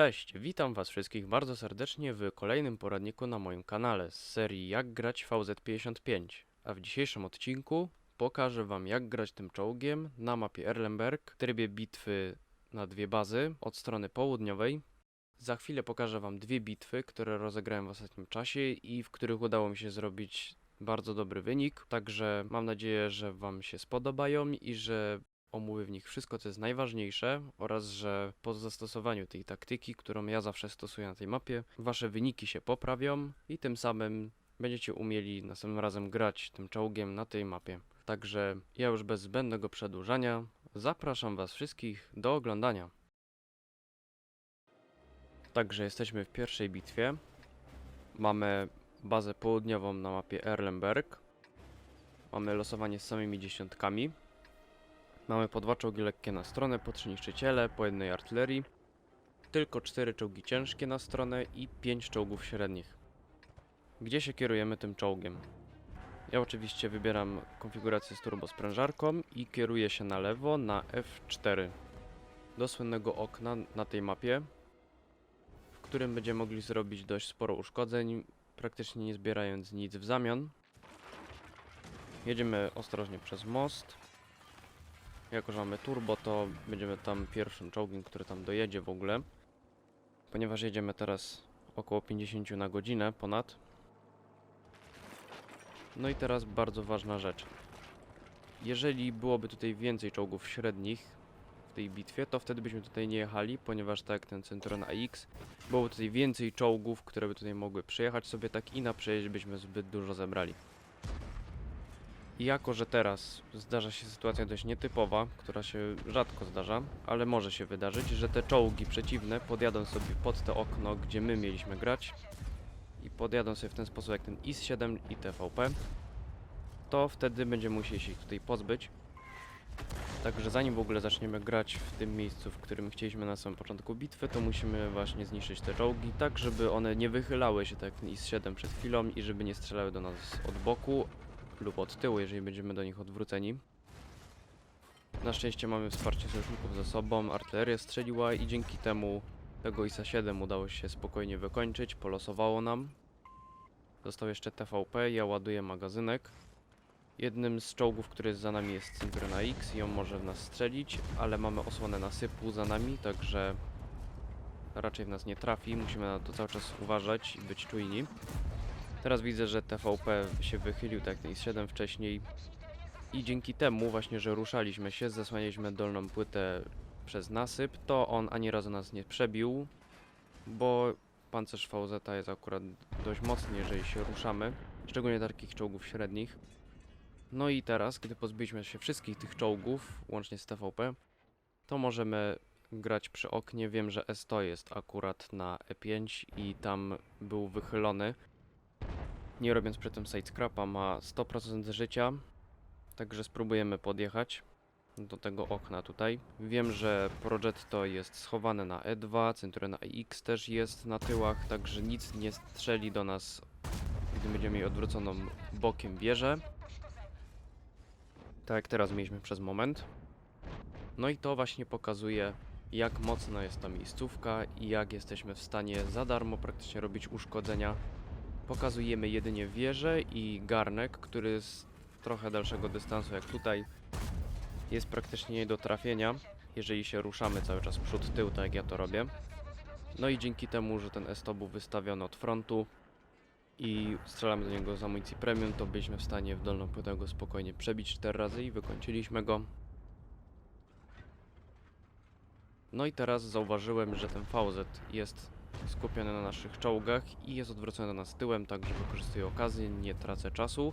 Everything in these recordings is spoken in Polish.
Cześć, witam was wszystkich bardzo serdecznie w kolejnym poradniku na moim kanale z serii Jak grać VZ55. A w dzisiejszym odcinku pokażę wam jak grać tym czołgiem na mapie Erlenberg w trybie bitwy na dwie bazy od strony południowej. Za chwilę pokażę wam dwie bitwy, które rozegrałem w ostatnim czasie i w których udało mi się zrobić bardzo dobry wynik. Także mam nadzieję, że wam się spodobają i że omówię w nich wszystko, co jest najważniejsze oraz, że po zastosowaniu tej taktyki, którą ja zawsze stosuję na tej mapie, wasze wyniki się poprawią i tym samym będziecie umieli następnym razem grać tym czołgiem na tej mapie. Także ja już bez zbędnego przedłużania zapraszam was wszystkich do oglądania. Także jesteśmy w pierwszej bitwie. Mamy bazę południową na mapie Erlenberg. Mamy losowanie z samymi dziesiątkami. Mamy po dwa czołgi lekkie na stronę, po trzy niszczyciele, po jednej artylerii. Tylko cztery czołgi ciężkie na stronę i pięć czołgów średnich. Gdzie się kierujemy tym czołgiem? Ja oczywiście wybieram konfigurację z turbosprężarką i kieruję się na lewo na F4 do słynnego okna na tej mapie, w którym będziemy mogli zrobić dość sporo uszkodzeń, praktycznie nie zbierając nic w zamian. Jedziemy ostrożnie przez most. Jako, że mamy turbo, to będziemy tam pierwszym czołgiem, który tam dojedzie w ogóle. Ponieważ jedziemy teraz około 50 na godzinę ponad. No i teraz bardzo ważna rzecz. Jeżeli byłoby tutaj więcej czołgów średnich w tej bitwie, to wtedy byśmy tutaj nie jechali, ponieważ tak jak ten Centurion AX, byłoby tutaj więcej czołgów, które by tutaj mogły przyjechać sobie, tak i na przejeździe byśmy zbyt dużo zebrali. I jako, że teraz zdarza się sytuacja dość nietypowa, która się rzadko zdarza, ale może się wydarzyć, że te czołgi przeciwne podjadą sobie pod to okno, gdzie my mieliśmy grać i podjadą sobie w ten sposób jak ten IS-7 i TVP, to wtedy będziemy musieli się ich tutaj pozbyć. Także zanim w ogóle zaczniemy grać w tym miejscu, w którym chcieliśmy na samym początku bitwy, to musimy właśnie zniszczyć te czołgi, tak żeby one nie wychylały się tak jak ten IS-7 przed chwilą i żeby nie strzelały do nas od boku, lub od tyłu, jeżeli będziemy do nich odwróceni. Na szczęście mamy wsparcie sojuszników ze sobą, artyleria strzeliła i dzięki temu tego ISA 7 udało się spokojnie wykończyć, polosowało nam. Został jeszcze TVP, ja ładuję magazynek. Jednym z czołgów, który jest za nami jest Centurion X i on może w nas strzelić, ale mamy osłonę nasypu za nami, także raczej w nas nie trafi, musimy na to cały czas uważać i być czujni. Teraz widzę, że TVP się wychylił tak ten IS-7 wcześniej i dzięki temu właśnie, że ruszaliśmy się, zasłanialiśmy dolną płytę przez nasyp, to on ani razu nas nie przebił, bo pancerz VZ jest akurat dość mocny, jeżeli się ruszamy, szczególnie takich czołgów średnich. No i teraz, gdy pozbyliśmy się wszystkich tych czołgów, łącznie z TVP, to możemy grać przy oknie. Wiem, że S100 jest akurat na E5 i tam był wychylony, nie robiąc przy tym sidescrapa, ma 100% życia, także spróbujemy podjechać do tego okna tutaj. Wiem, że Progetto jest schowane na E2, Centurion AX też jest na tyłach, także nic nie strzeli do nas, gdy będziemy mieli odwróconą bokiem wieżę. Tak jak teraz mieliśmy przez moment. No i to właśnie pokazuje, jak mocna jest ta miejscówka i jak jesteśmy w stanie za darmo praktycznie robić uszkodzenia pokazujemy jedynie wieżę i garnek, który z trochę dalszego dystansu jak tutaj jest praktycznie nie do trafienia, jeżeli się ruszamy cały czas przód, tył, tak jak ja to robię. No i dzięki temu, że ten S100 był wystawiony od frontu i strzelamy do niego z amunicji premium, to byliśmy w stanie w dolną płytę go spokojnie przebić 4 razy i wykończyliśmy go. No i teraz zauważyłem, że ten VZ jest skupiony na naszych czołgach i jest odwrócony do nas tyłem, także wykorzystuję okazję, nie tracę czasu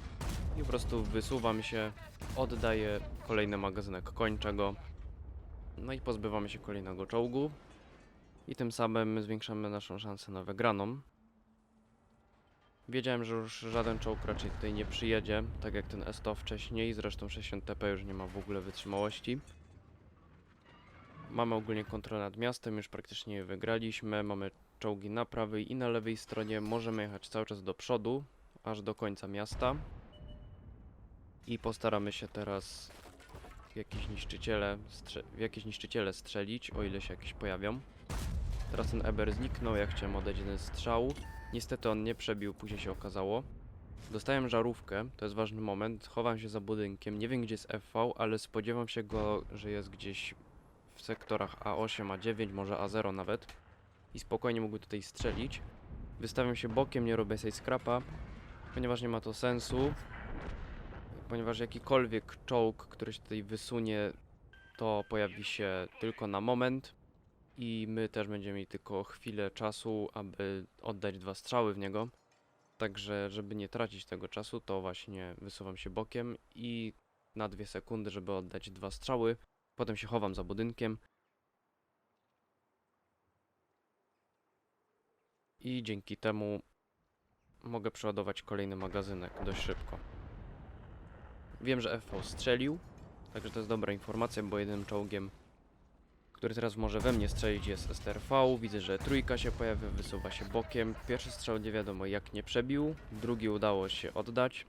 i po prostu wysuwam się, oddaję kolejny magazynek, kończę go, no i pozbywamy się kolejnego czołgu i tym samym zwiększamy naszą szansę na wygraną. Wiedziałem, że już żaden czołg raczej tutaj nie przyjedzie, tak jak ten S100 wcześniej, zresztą 60 TP już nie ma w ogóle wytrzymałości. Mamy ogólnie kontrolę nad miastem, już praktycznie je wygraliśmy. Mamy czołgi na prawej i na lewej stronie. Możemy jechać cały czas do przodu, aż do końca miasta. I postaramy się teraz jakieś niszczyciele, w jakieś niszczyciele strzelić, o ile się jakieś pojawią. Teraz ten Eber zniknął, ja chciałem oddać jeden strzał. Niestety on nie przebił, później się okazało. Dostałem żarówkę, to jest ważny moment. Chowam się za budynkiem. Nie wiem gdzie jest FV, ale spodziewam się go, że jest gdzieś w sektorach A8, A9, może A0 nawet. I spokojnie mógłby tutaj strzelić. Wystawiam się bokiem, nie robię sobie scrapa, ponieważ nie ma to sensu. Ponieważ jakikolwiek czołg, który się tutaj wysunie, to pojawi się tylko na moment. I my też będziemy mieli tylko chwilę czasu, aby oddać dwa strzały w niego. Także, żeby nie tracić tego czasu, to właśnie wysuwam się bokiem i na dwie sekundy, żeby oddać dwa strzały. Potem się chowam za budynkiem. I dzięki temu mogę przeładować kolejny magazynek dość szybko. Wiem, że FV strzelił, także to jest dobra informacja, bo jednym czołgiem, który teraz może we mnie strzelić jest STRV. Widzę, że trójka się pojawia, wysuwa się bokiem. Pierwszy strzał nie wiadomo jak nie przebił, drugi udało się oddać.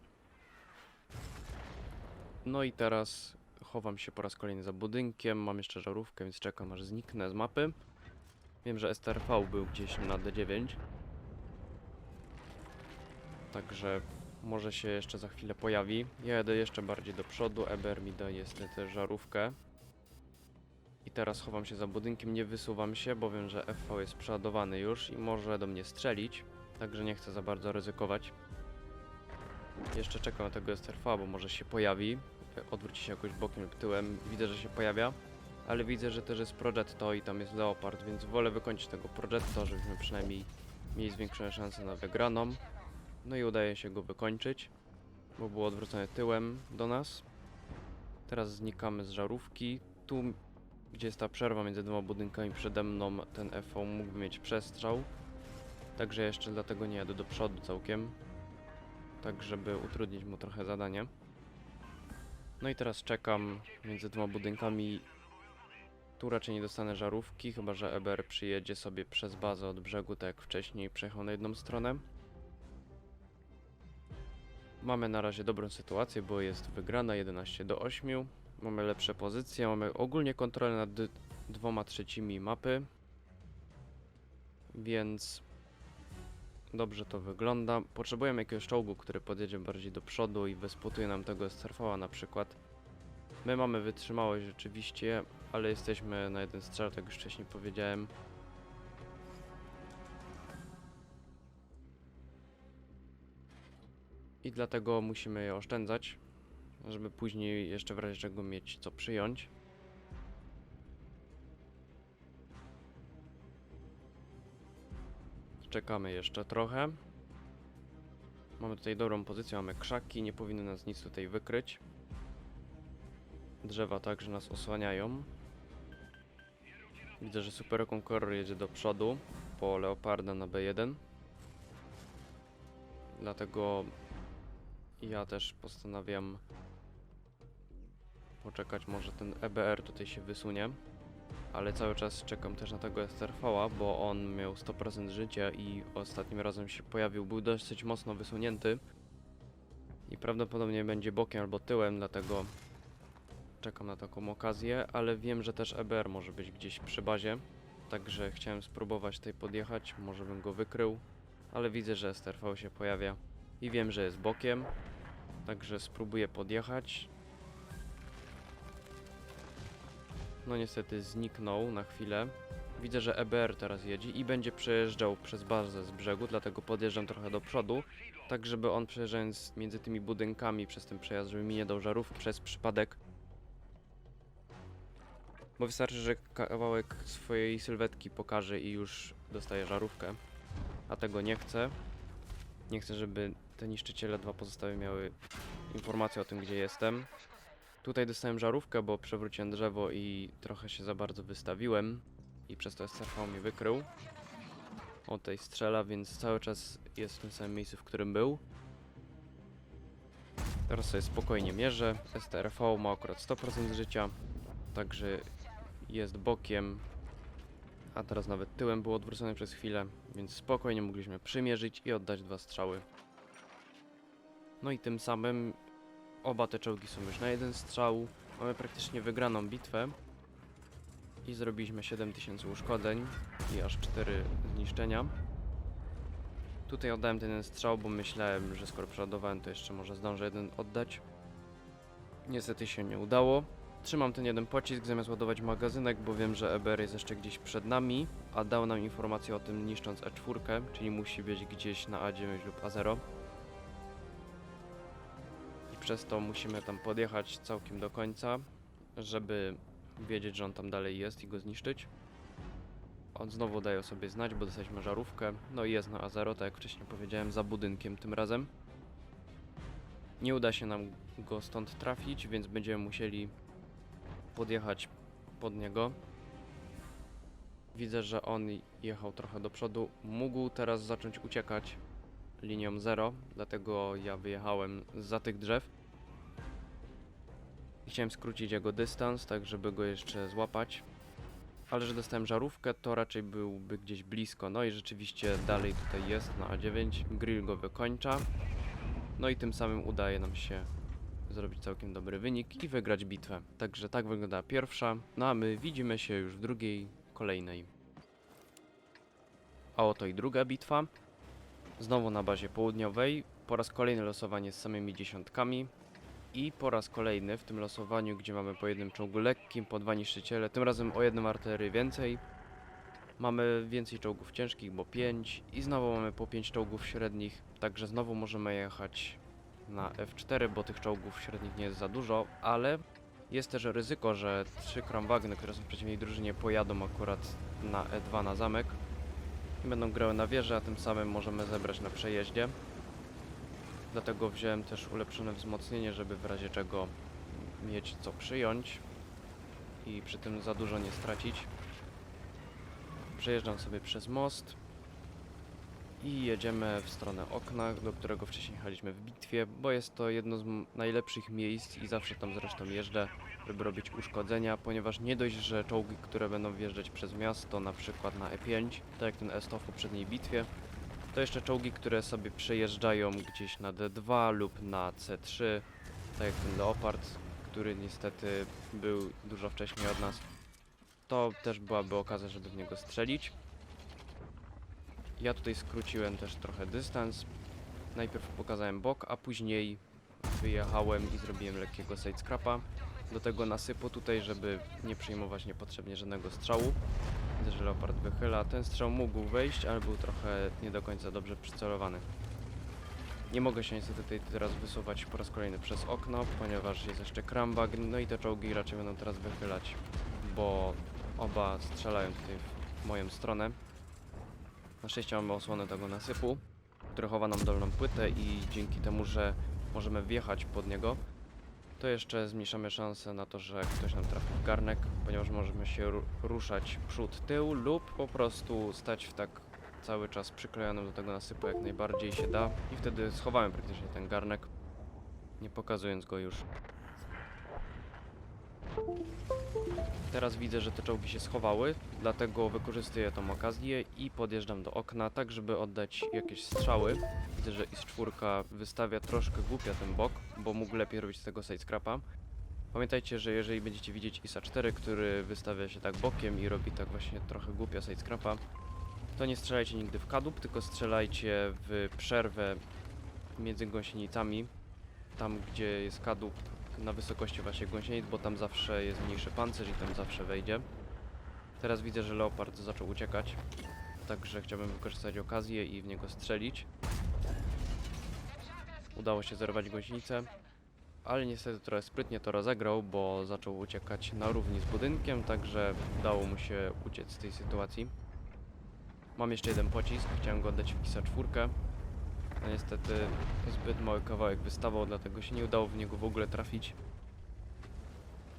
No i teraz chowam się po raz kolejny za budynkiem, mam jeszcze żarówkę, więc czekam aż zniknę z mapy. Wiem, że STRV był gdzieś na D9. Także może się jeszcze za chwilę pojawi. Ja jadę jeszcze bardziej do przodu, Eber mi daje niestety żarówkę. I teraz chowam się za budynkiem, nie wysuwam się, bo wiem, że FV jest przeładowany już i może do mnie strzelić. Także nie chcę za bardzo ryzykować. Jeszcze czekam na tego STRV, bo może się pojawi. Odwróci się jakoś bokiem lub tyłem. Widzę, że się pojawia. Ale widzę, że też jest Progetto i tam jest Leopard, więc wolę wykończyć tego Progetto, żebyśmy przynajmniej mieli zwiększone szanse na wygraną. No i udaje się go wykończyć, bo było odwrócone tyłem do nas. Teraz znikamy z żarówki. Tu, gdzie jest ta przerwa między dwoma budynkami przede mną, ten FV mógłby mieć przestrzał. Także jeszcze dlatego nie jadę do przodu całkiem. Tak, żeby utrudnić mu trochę zadanie. No i teraz czekam między dwoma budynkami. Tu raczej nie dostanę żarówki, chyba że EBR przyjedzie sobie przez bazę od brzegu, tak jak wcześniej przejechał na jedną stronę. Mamy na razie dobrą sytuację, bo jest wygrana 11 do 8. Mamy lepsze pozycje, mamy ogólnie kontrolę nad dwoma trzecimi mapy. Więc dobrze to wygląda. Potrzebujemy jakiegoś czołgu, który podjedzie bardziej do przodu i wyspotuje nam tego STRV na przykład. My mamy wytrzymałość rzeczywiście, ale jesteśmy na jeden strzał, tak już wcześniej powiedziałem. I dlatego musimy je oszczędzać, żeby później jeszcze w razie czego mieć co przyjąć. Czekamy jeszcze trochę. Mamy tutaj dobrą pozycję, mamy krzaki, nie powinny nas nic tutaj wykryć. Drzewa także nas osłaniają. Widzę, że Super Conqueror jedzie do przodu po Leoparda na B1. Dlatego ja też postanawiam poczekać, może ten EBR tutaj się wysunie. Ale cały czas czekam też na tego STRV, bo on miał 100% życia i ostatnim razem się pojawił, był dosyć mocno wysunięty. I prawdopodobnie będzie bokiem albo tyłem, dlatego czekam na taką okazję, ale wiem, że też EBR może być gdzieś przy bazie. Także chciałem spróbować tutaj podjechać, może bym go wykrył, ale widzę, że STRV się pojawia i wiem, że jest bokiem, także spróbuję podjechać. No niestety zniknął na chwilę. Widzę, że EBR teraz jedzie i będzie przejeżdżał przez bazę z brzegu, dlatego podjeżdżam trochę do przodu, tak żeby on przejeżdżając między tymi budynkami przez ten przejazd, żeby mi nie dał żarówki przez przypadek. Bo wystarczy, że kawałek swojej sylwetki pokaże i już dostaje żarówkę. A tego nie chcę. Nie chcę, żeby te niszczyciele dwa pozostałe miały informację o tym, gdzie jestem. Tutaj dostałem żarówkę, bo przewróciłem drzewo i trochę się za bardzo wystawiłem. I przez to SRV mi wykrył. O tej strzela, więc cały czas jest w tym samym miejscu, w którym był. Teraz sobie spokojnie mierzę. STRV ma akurat 100% życia, także jest bokiem. A teraz nawet tyłem był odwrócony przez chwilę, więc spokojnie mogliśmy przymierzyć i oddać dwa strzały. No i tym samym oba te czołgi są już na jeden strzał. Mamy praktycznie wygraną bitwę. I zrobiliśmy 7000 uszkodzeń. i aż 4 zniszczenia. Tutaj oddałem ten jeden strzał, bo myślałem, że skoro przeładowałem, to jeszcze może zdążę jeden oddać. Niestety się nie udało. Trzymam ten jeden pocisk zamiast ładować magazynek, bo wiem, że EBR jest jeszcze gdzieś przed nami, a dał nam informację o tym niszcząc E4, czyli musi być gdzieś na A9 lub A0. I przez to musimy tam podjechać całkiem do końca, żeby wiedzieć, że on tam dalej jest i go zniszczyć. On znowu daje sobie znać, bo dostaliśmy żarówkę. No i jest na A0, tak jak wcześniej powiedziałem, za budynkiem tym razem. Nie uda się nam go stąd trafić, więc będziemy musieli podjechać pod niego. Widzę, że on jechał trochę do przodu. Mógł teraz zacząć uciekać linią 0, dlatego ja wyjechałem za tych drzew. Chciałem skrócić jego dystans, tak żeby go jeszcze złapać. Ale że dostałem żarówkę, to raczej byłby gdzieś blisko. No i rzeczywiście dalej tutaj jest na A9. Grill go wykończa. No i tym samym udaje nam się zrobić całkiem dobry wynik i wygrać bitwę. Także tak wygląda pierwsza. No a my widzimy się już w drugiej, kolejnej. A oto i druga bitwa. Znowu na bazie południowej. Po raz kolejny losowanie z samymi dziesiątkami. I po raz kolejny w tym losowaniu, gdzie mamy po jednym czołgu lekkim, po dwa niszczyciele, tym razem o jednym artylerii więcej. Mamy więcej czołgów ciężkich, bo 5 i znowu mamy po 5 czołgów średnich, także znowu możemy jechać na F4, bo tych czołgów średnich nie jest za dużo, ale jest też ryzyko, że trzy kramwagny, które są w przeciwnej drużynie pojadą akurat na E2 na zamek i będą grały na wieży, a tym samym możemy zebrać na przejeździe. Dlatego wziąłem też ulepszone wzmocnienie, żeby w razie czego mieć co przyjąć i przy tym za dużo nie stracić. Przejeżdżam sobie przez most i jedziemy w stronę okna, do którego wcześniej jechaliśmy w bitwie, bo jest to jedno z najlepszych miejsc i zawsze tam zresztą jeżdżę, żeby robić uszkodzenia, ponieważ nie dość, że czołgi, które będą wjeżdżać przez miasto, na przykład na E5, tak jak ten S100 w poprzedniej bitwie, to jeszcze czołgi, które sobie przejeżdżają gdzieś na D2 lub na C3, tak jak ten Leopard, który niestety był dużo wcześniej od nas. To też byłaby okazja, żeby w niego strzelić. Ja tutaj skróciłem też trochę dystans. Najpierw pokazałem bok, a później wyjechałem i zrobiłem lekkiego side. Do tego nasypu tutaj, żeby nie przyjmować niepotrzebnie żadnego strzału. Widzę, że Leopard wychyla. Ten strzał mógł wejść, ale był trochę nie do końca dobrze przycelowany. Nie mogę się niestety tutaj teraz wysuwać po raz kolejny przez okno, ponieważ jest jeszcze krambag, no i te czołgi raczej będą teraz wychylać, bo oba strzelają tutaj w moją stronę. Na szczęście mamy osłonę tego nasypu, który chowa nam dolną płytę i dzięki temu, że możemy wjechać pod niego, to jeszcze zmniejszamy szanse na to, że ktoś nam trafi w garnek, ponieważ możemy się ru- ruszać przód, tył lub po prostu stać w tak cały czas przyklejonym do tego nasypu jak najbardziej się da i wtedy schowałem praktycznie ten garnek, nie pokazując go już. Teraz widzę, że te czołgi się schowały, dlatego wykorzystuję tą okazję i podjeżdżam do okna, tak żeby oddać jakieś strzały. Widzę, że IS-4 wystawia troszkę głupia ten bok, bo mógł lepiej robić z tego sidescrapa. Pamiętajcie, że jeżeli będziecie widzieć ISA-4, który wystawia się tak bokiem i robi tak właśnie trochę głupia sidescrapa, to nie strzelajcie nigdy w kadłub, tylko strzelajcie w przerwę między gąsienicami, tam gdzie jest kadłub na wysokości właśnie gąsienic, bo tam zawsze jest mniejszy pancerz i tam zawsze wejdzie. Teraz widzę, że Leopard zaczął uciekać, także chciałbym wykorzystać okazję i w niego strzelić. Udało się zerwać gąsienicę, ale niestety trochę sprytnie to rozegrał, bo zaczął uciekać na równi z budynkiem, także udało mu się uciec z tej sytuacji. Mam jeszcze jeden pocisk, chciałem go oddać w ISA 4. No niestety zbyt mały kawałek wystawał, dlatego się nie udało w niego w ogóle trafić.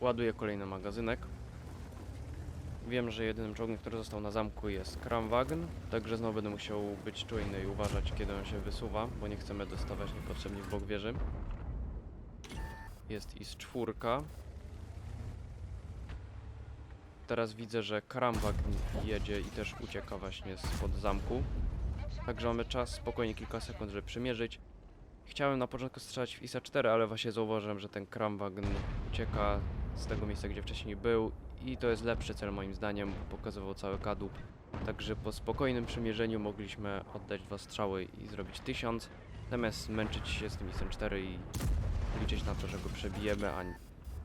Ładuję kolejny magazynek. Wiem, że jedynym czołgiem, który został na zamku jest Kramwagen, także znowu będę musiał być czujny i uważać, kiedy on się wysuwa, bo nie chcemy dostawać niepotrzebnie w bok wieży. Jest IS czwórka. Teraz widzę, że Kramwagen jedzie i też ucieka właśnie spod zamku. Także mamy czas, spokojnie kilka sekund, żeby przymierzyć. Chciałem na początku strzelać w ISA 4, ale właśnie zauważyłem, że ten Kramwagen ucieka z tego miejsca, gdzie wcześniej był i to jest lepszy cel moim zdaniem, bo pokazywał cały kadłub. Także po spokojnym przymierzeniu mogliśmy oddać dwa strzały i zrobić tysiąc, zamiast męczyć się z tym isem 4 i liczyć na to, że go przebijemy, a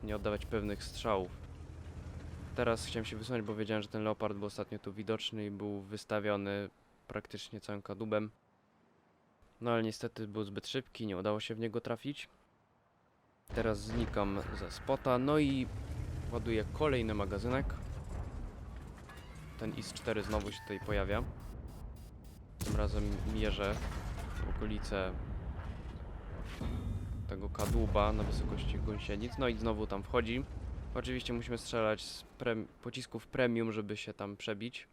nie oddawać pewnych strzałów. Teraz chciałem się wysunąć, bo wiedziałem, że ten leopard był ostatnio tu widoczny i był wystawiony praktycznie całym kadłubem. No ale niestety był zbyt szybki, nie udało się w niego trafić. Teraz znikam ze spota, no i ładuję kolejny magazynek. Ten IS-4 znowu się tutaj pojawia. Tym razem mierzę w okolice tego kadłuba na wysokości gąsienic. No i znowu tam wchodzi. Oczywiście musimy strzelać z prem pocisków premium, żeby się tam przebić.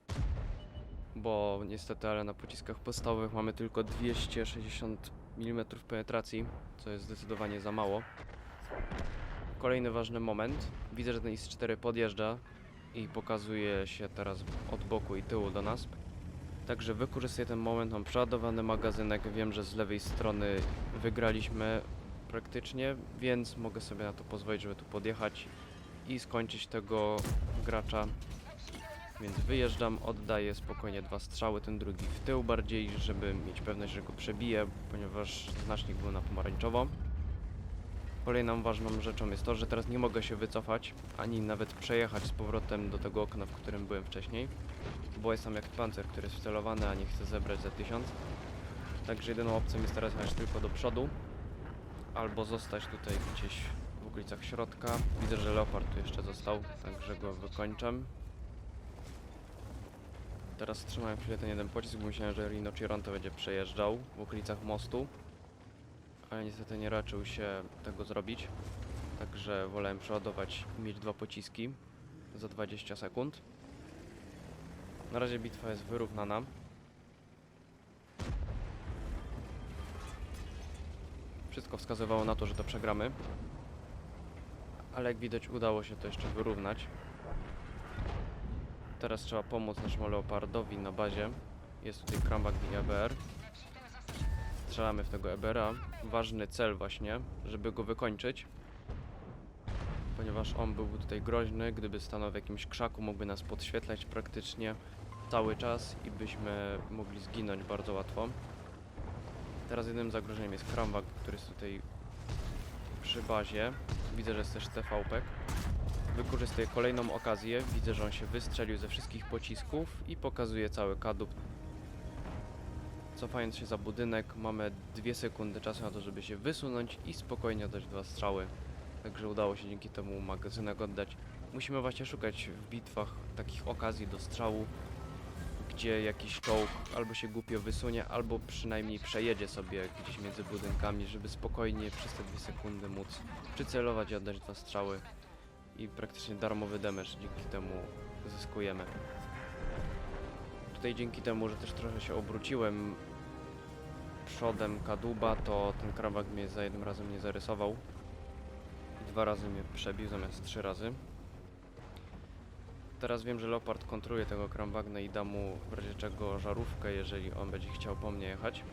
Bo niestety, ale na pociskach podstawowych mamy tylko 260 mm penetracji, co jest zdecydowanie za mało. Kolejny ważny moment. Widzę, że ten IS-4 podjeżdża i pokazuje się teraz od boku i tyłu do nas. Także wykorzystuję ten moment, mam przeładowany magazynek, wiem, że z lewej strony wygraliśmy praktycznie, więc mogę sobie na to pozwolić, żeby tu podjechać i skończyć tego gracza. Więc wyjeżdżam, oddaję spokojnie dwa strzały, ten drugi w tył bardziej, żeby mieć pewność, że go przebiję, ponieważ znacznik był na pomarańczowo. Kolejną ważną rzeczą jest to, że teraz nie mogę się wycofać, ani nawet przejechać z powrotem do tego okna, w którym byłem wcześniej, bo jest tam jak pancer, który jest wcelowany, a nie chce zebrać za 1000. Także jedyną opcją jest teraz jechać tylko do przodu, albo zostać tutaj gdzieś w okolicach środka. Widzę, że Leopard tu jeszcze został, także go wykończam. Teraz wstrzymałem chwilę ten jeden pocisk, bo myślałem, że Rino Chironto będzie przejeżdżał w okolicach mostu. Ale niestety nie raczył się tego zrobić. Także wolałem przeładować i mieć dwa pociski za 20 sekund. Na razie bitwa jest wyrównana. Wszystko wskazywało na to, że to przegramy. Ale jak widać udało się to jeszcze wyrównać. Teraz trzeba pomóc naszemu Leopardowi na bazie. Jest tutaj Krambak i EBR. Strzelamy w tego EBR-a. Ważny cel właśnie, żeby go wykończyć. Ponieważ on byłby tutaj groźny, gdyby stanął w jakimś krzaku, mógłby nas podświetlać praktycznie cały czas i byśmy mogli zginąć bardzo łatwo. Teraz jedynym zagrożeniem jest Krambak, który jest tutaj przy bazie. Widzę, że jest też TVP. Wykorzystuję kolejną okazję. Widzę, że on się wystrzelił ze wszystkich pocisków i pokazuje cały kadłub. Cofając się za budynek, mamy dwie sekundy czasu na to, żeby się wysunąć i spokojnie dać dwa strzały. Także udało się dzięki temu magazynek oddać. Musimy właśnie szukać w bitwach takich okazji do strzału, gdzie jakiś czołg albo się głupio wysunie, albo przynajmniej przejedzie sobie gdzieś między budynkami, żeby spokojnie przez te dwie sekundy móc przycelować i oddać dwa strzały i praktycznie darmowy damage dzięki temu zyskujemy. Tutaj dzięki temu, że też trochę się obróciłem przodem kadłuba, to ten krawak mnie za jednym razem nie zarysował. I dwa razy mnie przebił zamiast trzy razy. Teraz wiem, że Leopard kontroluje tego Kramwagna i da mu w razie czego żarówkę, jeżeli on będzie chciał po mnie jechać.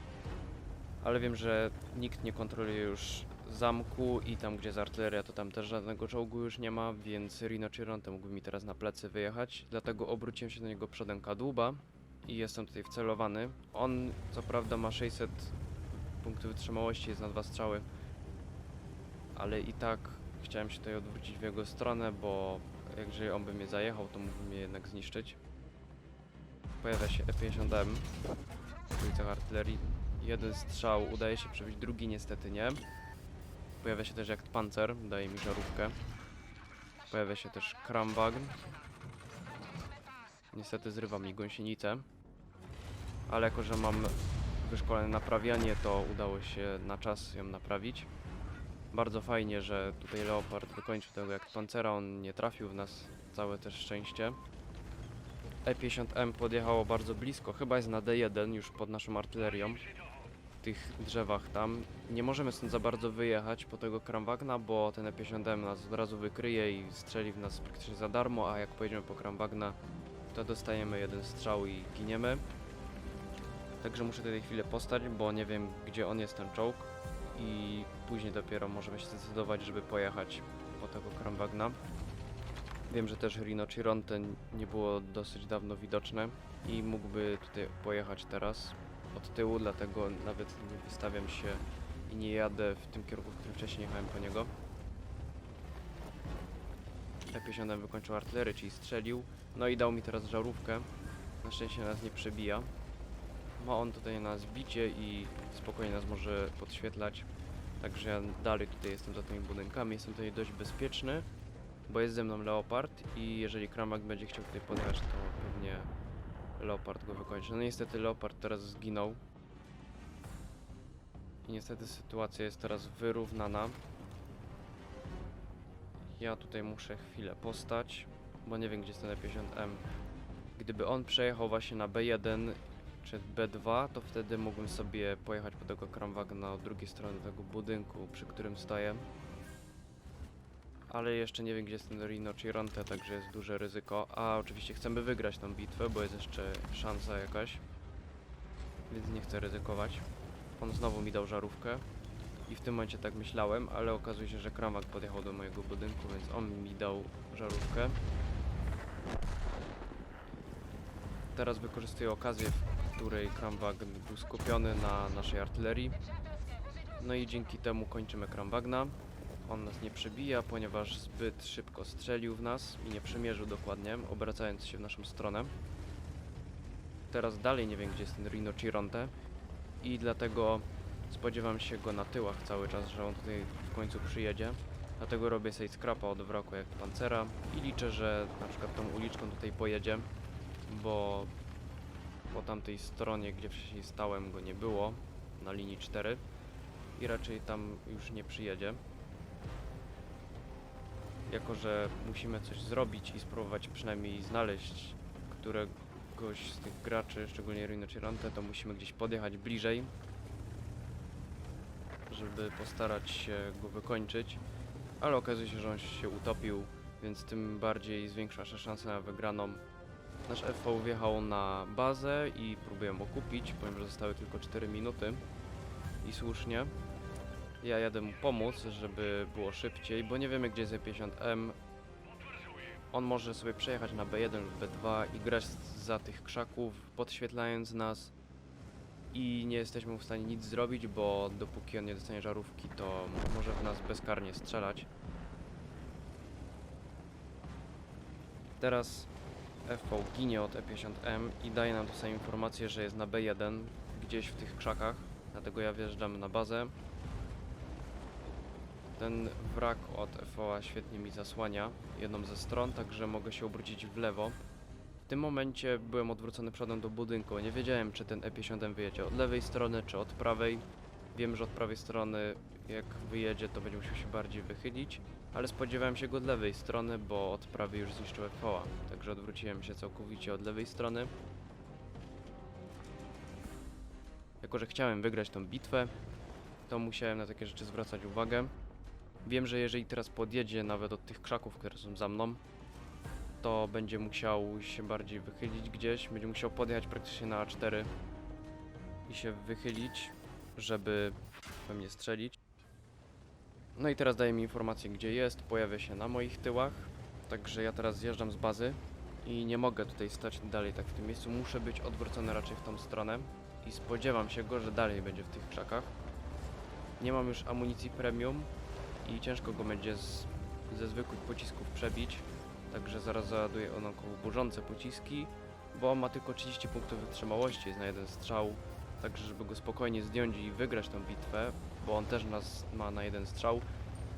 Ale wiem, że nikt nie kontroluje już zamku i tam gdzie jest artyleria to tam też żadnego czołgu już nie ma, więc Rino Chironte mógłby mi teraz na plecy wyjechać, dlatego obróciłem się do niego przodem kadłuba i jestem tutaj wcelowany. On co prawda ma 600 punktów wytrzymałości, jest na dwa strzały, ale i tak chciałem się tutaj odwrócić w jego stronę, bo jeżeli on by mnie zajechał, to mógłby mnie jednak zniszczyć. Pojawia się E50M w okolicach artylerii. Jeden strzał udaje się przebić, drugi niestety nie. Pojawia się też jak pancer, daje mi żarówkę. Pojawia się też Kramwagn. Niestety zrywa mi gąsienicę. Ale jako, że mam wyszkolone naprawianie, to udało się na czas ją naprawić. Bardzo fajnie, że tutaj Leopard wykończył tego jak pancera, on nie trafił w nas, całe też szczęście. E50M podjechało bardzo blisko, chyba jest na D1 już pod naszą artylerią tych drzewach tam. Nie możemy stąd za bardzo wyjechać po tego Kramwagna, bo ten E50M nas od razu wykryje i strzeli w nas praktycznie za darmo, a jak pojedziemy po Kramwagna, to dostajemy jeden strzał i giniemy. Także muszę tutaj chwilę postać, bo nie wiem gdzie on jest ten czołg i później dopiero możemy się zdecydować, żeby pojechać po tego Kramwagna. Wiem, że też Rino Chironte nie było dosyć dawno widoczne i mógłby tutaj pojechać teraz od tyłu, dlatego nawet nie wystawiam się i nie jadę w tym kierunku, w którym wcześniej jechałem po niego. E50 wykończył artylerię, czyli strzelił. No i dał mi teraz żarówkę. Na szczęście nas nie przebija. Ma on tutaj na zbicie i spokojnie nas może podświetlać. Także ja dalej tutaj jestem za tymi budynkami. Jestem tutaj dość bezpieczny, bo jest ze mną Leopard i jeżeli Kramak będzie chciał tutaj podjechać, to Leopard go wykończy. No niestety Leopard teraz zginął. I niestety sytuacja jest teraz wyrównana. Ja tutaj muszę chwilę postać, bo nie wiem gdzie jest ten E50M. Gdyby on przejechał właśnie na B1 czy B2, to wtedy mógłbym sobie pojechać po tego Kramwagna od drugiej strony tego budynku, przy którym stoję. Ale jeszcze nie wiem gdzie jest ten Rino Chironte, także jest duże ryzyko. A oczywiście chcemy wygrać tą bitwę, bo jest jeszcze szansa jakaś. Więc nie chcę ryzykować. On znowu mi dał żarówkę. I w tym momencie tak myślałem, ale okazuje się, że Kramwag podjechał do mojego budynku, więc on mi dał żarówkę. Teraz wykorzystuję okazję, w której Kramwag był skupiony na naszej artylerii. No i dzięki temu kończymy Kramwagna. On nas nie przebija, ponieważ zbyt szybko strzelił w nas i nie przymierzył dokładnie, obracając się w naszą stronę. Teraz dalej nie wiem, gdzie jest ten Rino Chironte i dlatego spodziewam się go na tyłach cały czas, że on tutaj w końcu przyjedzie. Dlatego robię sobie scrapa od wroku jak pancera i liczę, że na przykład tą uliczką tutaj pojedzie, bo po tamtej stronie, gdzie wcześniej stałem, go nie było, na linii 4 i raczej tam już nie przyjedzie. Jako, że musimy coś zrobić i spróbować przynajmniej znaleźć któregoś z tych graczy, szczególnie Rino Chirante, to musimy gdzieś podjechać bliżej, żeby postarać się go wykończyć. Ale okazuje się, że on się utopił, więc tym bardziej zwiększa się szanse na wygraną. Nasz FV wjechał na bazę i próbuję okupić, ponieważ zostały tylko 4 minuty. I słusznie. Ja jadę mu pomóc, żeby było szybciej, bo nie wiemy gdzie jest E50M. On może sobie przejechać na B1 lub B2 i grać za tych krzaków, podświetlając nas. I nie jesteśmy w stanie nic zrobić, bo dopóki on nie dostanie żarówki, to może w nas bezkarnie strzelać. Teraz FV ginie od E50M i daje nam tutaj informację, że jest na B1 gdzieś w tych krzakach. Dlatego ja wjeżdżam na bazę. Ten wrak od FV świetnie mi zasłania jedną ze stron, także mogę się obrócić w lewo. W tym momencie byłem odwrócony przodem do budynku. Nie wiedziałem, czy ten E50M wyjedzie od lewej strony, czy od prawej. Wiem, że od prawej strony, jak wyjedzie, to będzie musiał się bardziej wychylić, ale spodziewałem się go od lewej strony, bo od prawej już zniszczył FV, także odwróciłem się całkowicie od lewej strony. Jako, że chciałem wygrać tą bitwę, to musiałem na takie rzeczy zwracać uwagę. Wiem, że jeżeli teraz podjedzie nawet od tych krzaków, które są za mną, to będzie musiał się bardziej wychylić gdzieś, będzie musiał podjechać praktycznie na A4 i się wychylić, żeby we mnie strzelić. No i teraz daje mi informację, gdzie jest, pojawia się na moich tyłach, także ja teraz zjeżdżam z bazy i nie mogę tutaj stać dalej tak w tym miejscu, muszę być odwrócony raczej w tą stronę i spodziewam się go, że dalej będzie w tych krzakach. Nie mam już amunicji premium i ciężko go będzie z, ze zwykłych pocisków przebić, także zaraz załaduję on około burzące pociski, bo ma tylko 30 punktów wytrzymałości, jest na jeden strzał, także żeby go spokojnie zdjąć i wygrać tą bitwę, bo on też nas ma na jeden strzał,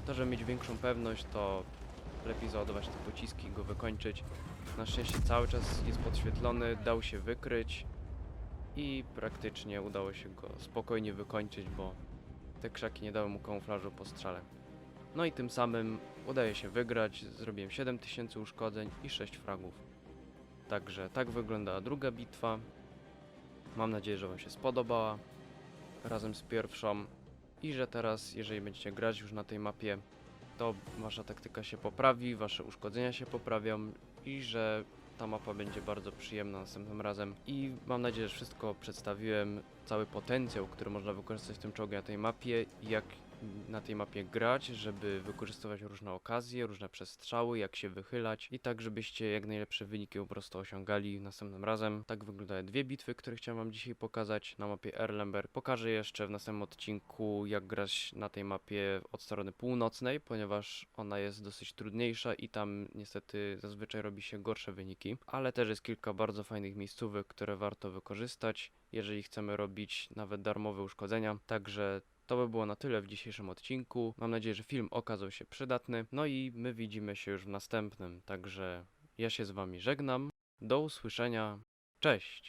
to żeby mieć większą pewność, to lepiej załadować te pociski i go wykończyć. Na szczęście cały czas jest podświetlony, dał się wykryć i praktycznie udało się go spokojnie wykończyć, bo te krzaki nie dały mu kamuflażu po strzale. No i tym samym udaje się wygrać, zrobiłem 7000 uszkodzeń i 6 fragów. Także tak wygląda druga bitwa. Mam nadzieję, że Wam się spodobała razem z pierwszą i że teraz, jeżeli będziecie grać już na tej mapie, to Wasza taktyka się poprawi, Wasze uszkodzenia się poprawią i że ta mapa będzie bardzo przyjemna następnym razem. I mam nadzieję, że wszystko przedstawiłem, cały potencjał, który można wykorzystać tym czołgu na tej mapie, jak na tej mapie grać, żeby wykorzystywać różne okazje, różne przestrzały, jak się wychylać i tak, żebyście jak najlepsze wyniki po prostu osiągali następnym razem. Tak wyglądają dwie bitwy, które chciałem wam dzisiaj pokazać na mapie Erlenberg. Pokażę jeszcze w następnym odcinku, jak grać na tej mapie od strony północnej, ponieważ ona jest dosyć trudniejsza i tam niestety zazwyczaj robi się gorsze wyniki, ale też jest kilka bardzo fajnych miejscówek, które warto wykorzystać, jeżeli chcemy robić nawet darmowe uszkodzenia. Także to by było na tyle w dzisiejszym odcinku. Mam nadzieję, że film okazał się przydatny. No i my widzimy się już w następnym. Także ja się z wami żegnam. Do usłyszenia. Cześć!